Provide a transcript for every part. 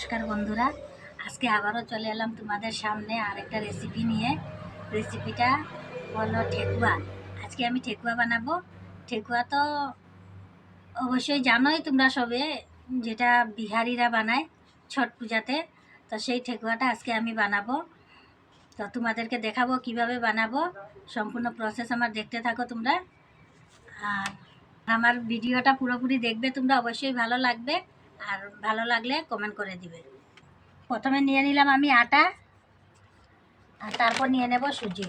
নমস্কার বন্ধুরা। আজকে আবারও চলে এলাম তোমাদের সামনে আরেকটা রেসিপি নিয়ে। রেসিপিটা হলো ঠেকুয়া। আজকে আমি ঠেকুয়া বানাবো। ঠেকুয়া তো অবশ্যই জানোই তোমরা সবে যেটা বিহারিরা বানায় ছট পূজাতে। তো সেই ঠেকুয়াটা আজকে আমি বানাবো। তো তোমাদেরকে দেখাবো কীভাবে বানাবো। সম্পূর্ণ প্রসেস আমার দেখতে থাকো তোমরা। আর আমার ভিডিওটা পুরোপুরি দেখবে তোমরা। অবশ্যই ভালো লাগবে। আর ভালো লাগলে কমেন্ট করে দিবে। প্রথমে নিয়ে নিলাম আমি আটা, আর তারপর নিয়ে নেব সুজি।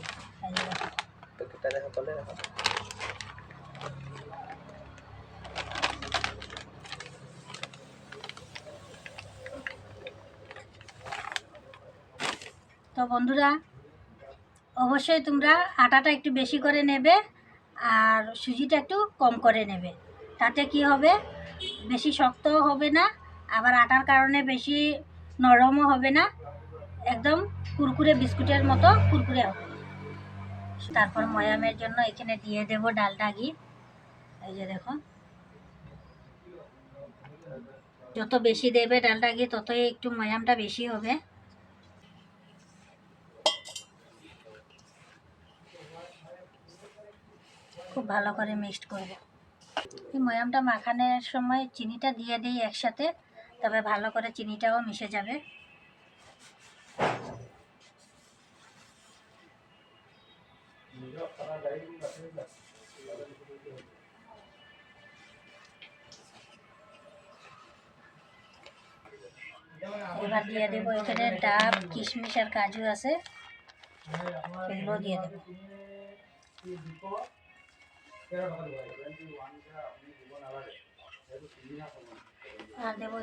তো বন্ধুরা, অবশ্যই তোমরা আটাটা একটু বেশি করে নেবে আর সুজিটা একটু কম করে নেবে। তাতে কি হবে? বেশি শক্তও হবে না, আবার আটার কারণে বেশি নরমও হবে না, একদম কুরকুরে বিস্কুটের মতো কুরকুরে হবে। তারপর ময়ামের জন্য এখানে দিয়ে দেব ডালটা ঘি। এই যে দেখো। যত বেশি দেবে ডালটা ঘি, ততই একটু ময়ামটা বেশি হবে। খুব ভালো করে মিক্সড করব। ময়ামটা মাখানোর সময় চিনিটা দিয়ে দিই একসাথে, তবে ভালো করে চিনিটাও মিশে যাবে। এবার দিয়ে দেবো এখানে ডাব, কিশমিশ আর কাজু আছে। এগুলো দিয়ে দেবো। আর দেবো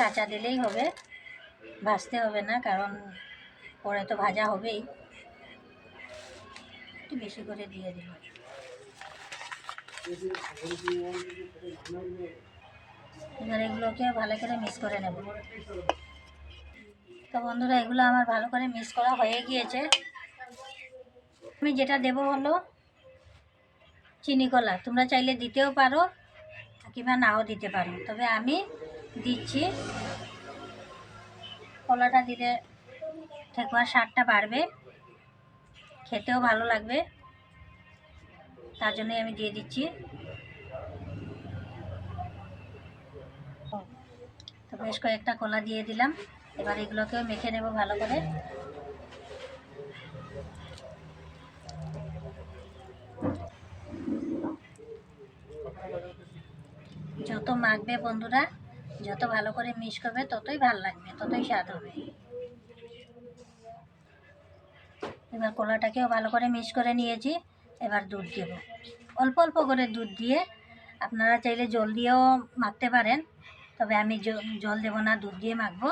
কাঁচা দিলেই হবে, ভাজতে হবে না, কারণ পরে তো ভাজা হবেই। একটু বেশি করে দিয়ে দেবো এবার এগুলোকে ভালো করে মিক্স করে নেব। তো বন্ধুরা, এগুলো আমার ভালো করে মিক্স করা হয়ে গিয়েছে। আমি যেটা দেব হলো চিনি কলা। তোমরা চাইলে দিতেও পারো, কিংবা নাও দিতে পারো। তবে আমি দিচ্ছি, কলাটা দিলে ঠেকুয়ার স্বাদটা বাড়বে, খেতেও ভালো লাগবে। তার জন্যই আমি দিয়ে দিচ্ছি। তো বেশ কয়েকটা কলা দিয়ে দিলাম। এবার এগুলোকেও মেখে নেব ভালো করে। যত মাখবে বন্ধুরা, যত ভালো করে মিক্স করবে, ততই ভালো লাগবে, ততই স্বাদ হবে। এবার কলাটাকেও ভালো করে মিক্স করে নিয়েছি, এবার দুধ দেব। অল্প অল্প করে দুধ দিয়ে আপনারা চাইলে জল দিয়েও মাখতে পারেন, তবে আমি জল দেব না, দুধ দিয়ে মাখবো।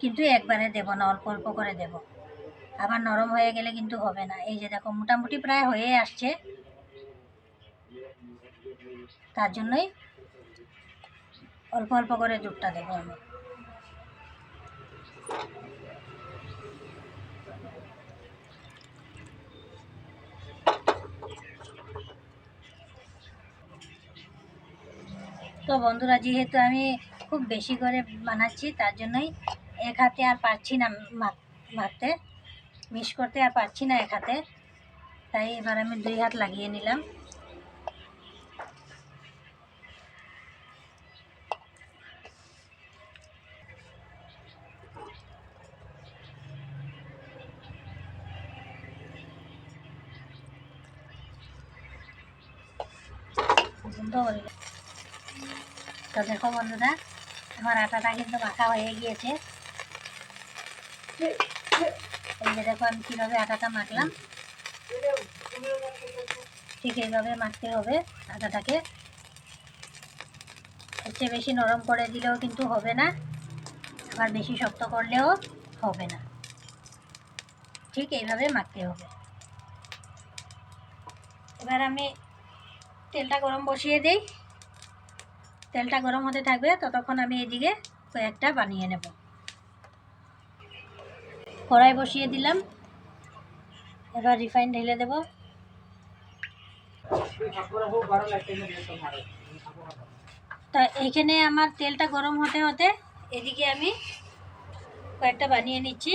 কিন্তু একবারে দেব না, অল্প অল্প করে দেব। আবার নরম হয়ে গেলে কিন্তু হবে না। এই যে দেখো, মোটামুটি প্রায় হয়ে আসছে। তার জন্যই অল্প অল্প করে দুধটা দেবো আমি। তো বন্ধুরা, যেহেতু আমি খুব বেশি করে বানাচ্ছি, তার জন্যই এক হাতে আর পারছি না মাখ- মিস করতে আর পারছি না এক হাতে। তাই এবার আমি দুই হাত লাগিয়ে নিলাম। তো দেখো বন্ধুরা, আমার আটাটা কিন্তু মাখা হয়ে গিয়েছে। এই দেখো আমি কীভাবে আটাটা মাখলাম। ঠিক এইভাবে মাখতে হবে আটাটাকে। চেয়ে বেশি নরম করে দিলেও কিন্তু হবে না, আবার বেশি শক্ত করলেও হবে না। ঠিক এইভাবে মাখতে হবে। এবার আমি তেলটা গরম বসিয়ে দিই। তেলটা গরম হতে থাকবে, ততক্ষণ আমি এদিকে কয়েকটা বানিয়ে নেব। কড়াই বসিয়ে দিলাম। এবার রিফাইন ঢেলে দেব। তা এইখানে আমার তেলটা গরম হতে হতে এদিকে আমি কয়েকটা বানিয়ে নিচ্ছি।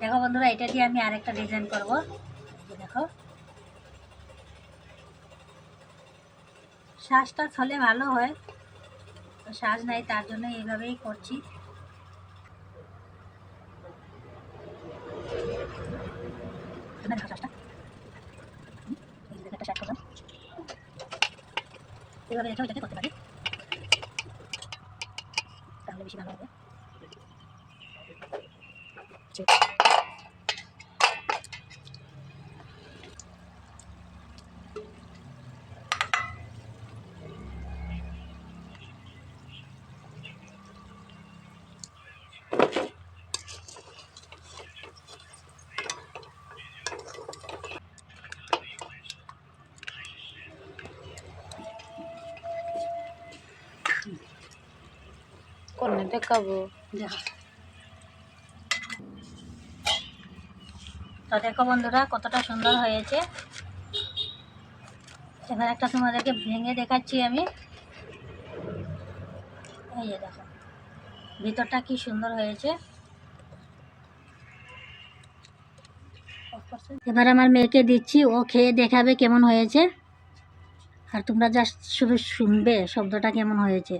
দেখো বন্ধুরা, এটা দিয়ে আমি আরেকটা ডিজাইন করব। দেখো। শ্বাসটা ছলে ভালো হয়। শ্বাস নাই তার জন্য এইভাবেই করছি। এভাবে এটাও করতে পারি তাহলে বেশি ভালো হবে কোনে দেখাবো। দেখো। তো দেখো বন্ধুরা, কতটা সুন্দর হয়েছে। এবার একটা তোমাদেরকে ভেঙে দেখাচ্ছি আমি। এই যে দেখো, ভিতরটা কি সুন্দর হয়েছে। এবার আমার মেয়েকে দিচ্ছি, ও খেয়ে দেখাবে কেমন হয়েছে। আর তোমরা জাস্ট শুধু শুনবে শব্দটা কেমন হয়েছে।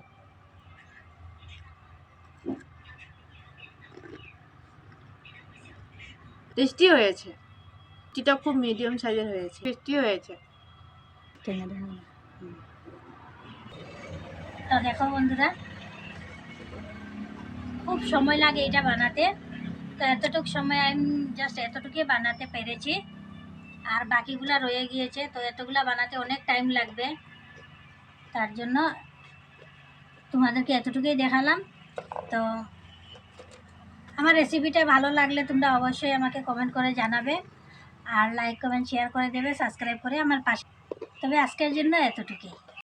টেস্টি হয়েছে। টিটা খুব মিডিয়াম সাইজের হয়েছে। টেস্টি হয়েছে। তো দেখো বন্ধুরা খুব সময় লাগে এটা বানাতে। তো এতটুকু সময় আমি জাস্ট এতটুকুই বানাতে পেরেছি। আর বাকিগুলা রয়ে গিয়েছে তো এতগুলা বানাতে অনেক টাইম লাগবে। তার জন্য তোমাদেরকে এতটুকুই দেখালাম। তো আমার রেসিপিটা ভালো লাগলে তোমরা অবশ্যই আমাকে কমেন্ট করে জানাবে। আর লাইক কমেন্ট শেয়ার করে দেবে সাবস্ক্রাইব করে আমার পাশে। তবে আজকের জন্য এতটুকুই।